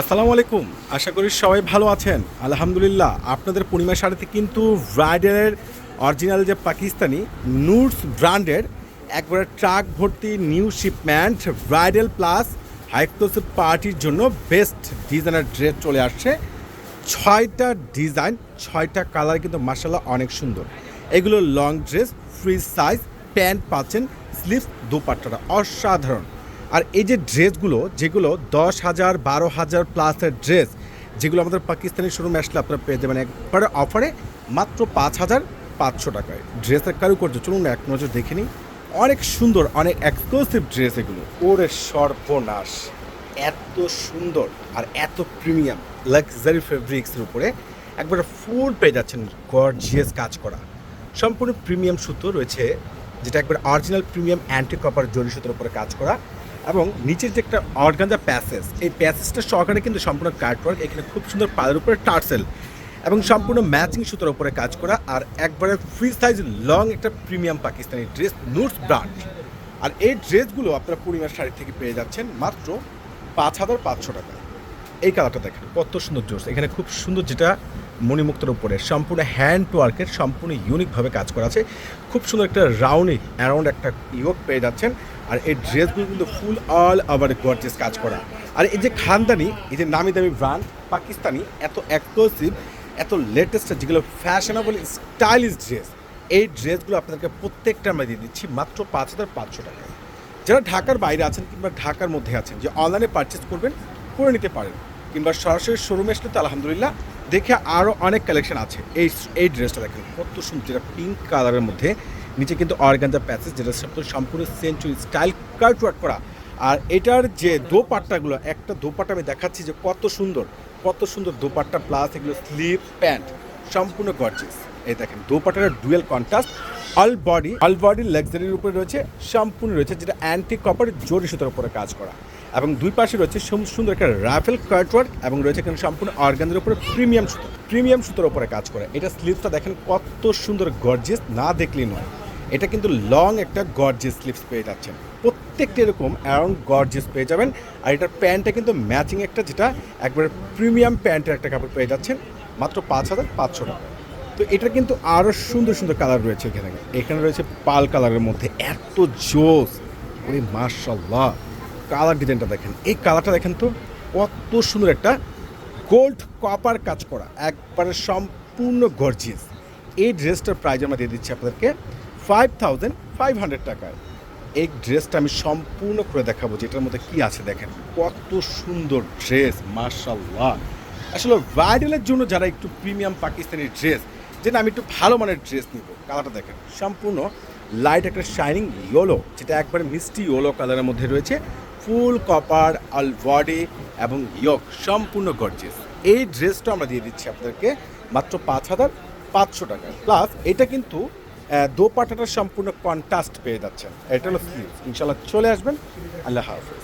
আসসালামু আলাইকুম। আশা করি সবাই ভালো আছেন। আলহামদুলিল্লাহ, আপনাদের পূর্ণিমা শাড়িতে কিন্তু ব্রাইডালের অরিজিনাল যে পাকিস্তানি নুটস ব্র্যান্ডের একবারে ট্রাক ভর্তি নিউ শিপমেন্ট ব্রাইডাল প্লাস হাইক্লোসিভ পার্টির জন্য বেস্ট ডিজাইনের ড্রেস চলে আসছে। ছয়টা ডিজাইন, ছয়টা কালার কিন্তু মার্শাল্লাহ অনেক সুন্দর। এগুলো long dress, free size, pant পাচ্ছেন স্লিভস দুপাট্টাটা অসাধারণ। আর এই যে ড্রেসগুলো, যেগুলো দশ হাজার, বারো হাজার প্লাসের ড্রেস যেগুলো আমাদের পাকিস্তানি শোরুমে আসলে আপনারা পেয়ে যাবেন। একবারে অফারে মাত্র পাঁচ হাজার পাঁচশো টাকায়। ড্রেসের কারু কারুকার্য, চলুন এক নজর দেখে নিই। অনেক সুন্দর, অনেক এক্সক্লুসিভ ড্রেস এগুলো। ওরে সর্বনাশ! এত সুন্দর আর এত প্রিমিয়াম লাক্সারি ফেব্রিক্সের উপরে একবারে ফুল পেয়ে যাচ্ছেন গর্জিয়াস কাজ করা। সম্পূর্ণ প্রিমিয়াম সুতো রয়েছে, যেটা একবার অরিজিনাল প্রিমিয়াম অ্যান্টি কপার জরি সুতোর উপরে কাজ করা। এবং নিচের যে একটা অর্গানজা প্যাসেজ, এই প্যাসেজটা সহকারে কিন্তু সম্পূর্ণ কার্টওয়ার্ক এখানে খুব সুন্দর পায়ের উপরে টার্সেল এবং সম্পূর্ণ ম্যাচিং সুতোর উপরে কাজ করা আর একবারে ফ্রি সাইজ লং একটা প্রিমিয়াম পাকিস্তানি ড্রেস নুটস ব্রান্ড আর এই ড্রেসগুলো আপনারা পূর্ণিমার শাড়ি থেকে পেয়ে যাচ্ছেন মাত্র পাঁচ হাজার পাঁচশো টাকা। এই কালারটা দেখেন, কত সুন্দর জোস এখানে খুব সুন্দর যেটা মণিমুক্তর উপরে, সম্পূর্ণ হ্যান্ড ওয়ার্কের সম্পূর্ণ ইউনিকভাবে কাজ করা আছে। খুব সুন্দর একটা রাউন্ডিং অ্যারাউন্ড একটা ইয়োগ পেয়ে যাচ্ছেন। আর এই ড্রেসগুলো কিন্তু ফুল অল ওভার গর্জেস কাজ করা। আর এই যে খানদানি, এই যে নামি দামি ব্র্যান্ড, পাকিস্তানি, এত এক্সক্লুসিভ এত লেটেস্ট যেগুলো ফ্যাশনেবল স্টাইলিশ ড্রেস এই ড্রেসগুলো আপনাদেরকে প্রত্যেকটা আমরা দিয়ে দিচ্ছি মাত্র পাঁচ হাজার পাঁচশো টাকায়। যারা ঢাকার বাইরে আছেন কিংবা ঢাকার মধ্যে আছেন, যে অনলাইনে পারচেস করবেন, করে নিতে পারেন। কিংবা সরাসরি শোরুমে আসলে তো আলহামদুলিল্লাহ, দেখে আরও অনেক কালেকশন আছে। এই এই ড্রেসটা দেখেন, কত সুন্দর, যেটা পিঙ্ক কালারের মধ্যে নিচে কিন্তু অর্গানজা প্যাসেজ, যেটা সম্পূর্ণ সেঞ্চুরি স্টাইল কার্ট ওয়ার্ক করা। আর এটার যে দোপাট্টাগুলো, একটা দোপাট্টা আমি দেখাচ্ছি যে কত সুন্দর কত সুন্দর দোপাট্টা, প্লাস এগুলো স্লিপ প্যান্ট, সম্পূর্ণ গর্জিয়াস। এই দেখেন, দোপাট্টার dual contrast, all body all body লাক্সারির উপরে রয়েছে, সম্পূর্ণ রয়েছে, যেটা অ্যান্টি কপার জরি সুতোর উপরে কাজ করা। এবং দুই পাশে রয়েছে সুন্দর একটা রাফেল কার্টওয়ার্ক এবং রয়েছে এখানে সম্পূর্ণ অর্গানের উপরে প্রিমিয়াম সুতো, প্রিমিয়াম সুতোর উপরে কাজ করে। এটা স্লিভসটা দেখেন কত সুন্দর, গর্জিয়াস, না দেখলেই নয়। এটা কিন্তু লং একটা গর্জিয়াস স্লিভস পেয়ে যাচ্ছেন। প্রত্যেকটা এরকম অ্যারাউন্ড গর্জিয়াস পেয়ে যাবেন। আর এটার প্যান্টটা কিন্তু ম্যাচিং একটা, যেটা একবারে প্রিমিয়াম প্যান্টের একটা কাপড় পেয়ে যাচ্ছেন। মাত্র পাঁচ হাজার পাঁচশো টাকা। তো এটা কিন্তু আরও সুন্দর সুন্দর কালার রয়েছে এখানে। এখানে রয়েছে পাল কালারের মধ্যে। এত জোস! ওরে মার্শাল্লাহ কালার ডিজাইনটা দেখেন। এই কালারটা দেখেন তো, কত সুন্দর একটা গোল্ড কপার কাজ করা। একবারে সম্পূর্ণ গর্জিয়াস এই ড্রেসটার প্রাইজ আমরা দিয়ে দিচ্ছি আপনাদেরকে। ফাইভ ফাইভ হান্ড্রেড টাকায়। এই ড্রেসটা আমি সম্পূর্ণ করে দেখাবো যেটার মধ্যে কি আছে দেখেন। কত সুন্দর ড্রেস মার্শাল্লাহ আসলে ব্রাইডালের জন্য যারা একটু প্রিমিয়াম পাকিস্তানি ড্রেস, যে না, আমি একটু ভালো মানের ড্রেস নিব, কালারটা দেখেন। সম্পূর্ণ লাইট একটা শাইনিং ইয়োলো যেটা একবারে মিষ্টি ইয়োলো কালারের মধ্যে রয়েছে। ফুল কপার আল বডি এবং ইয়ক সম্পূর্ণ গর্জিয়াস এই ড্রেসটা আমরা দিয়ে দিচ্ছি আপনাদেরকে মাত্র পাঁচ হাজার পাঁচশো টাকা প্লাস এটা কিন্তু দোপাটাটা সম্পূর্ণ কন্ট্রাস্ট পেয়ে যাচ্ছেন। এটা হলো ইনশাল্লাহ চলে আসবেন। আল্লাহ হাফেজ।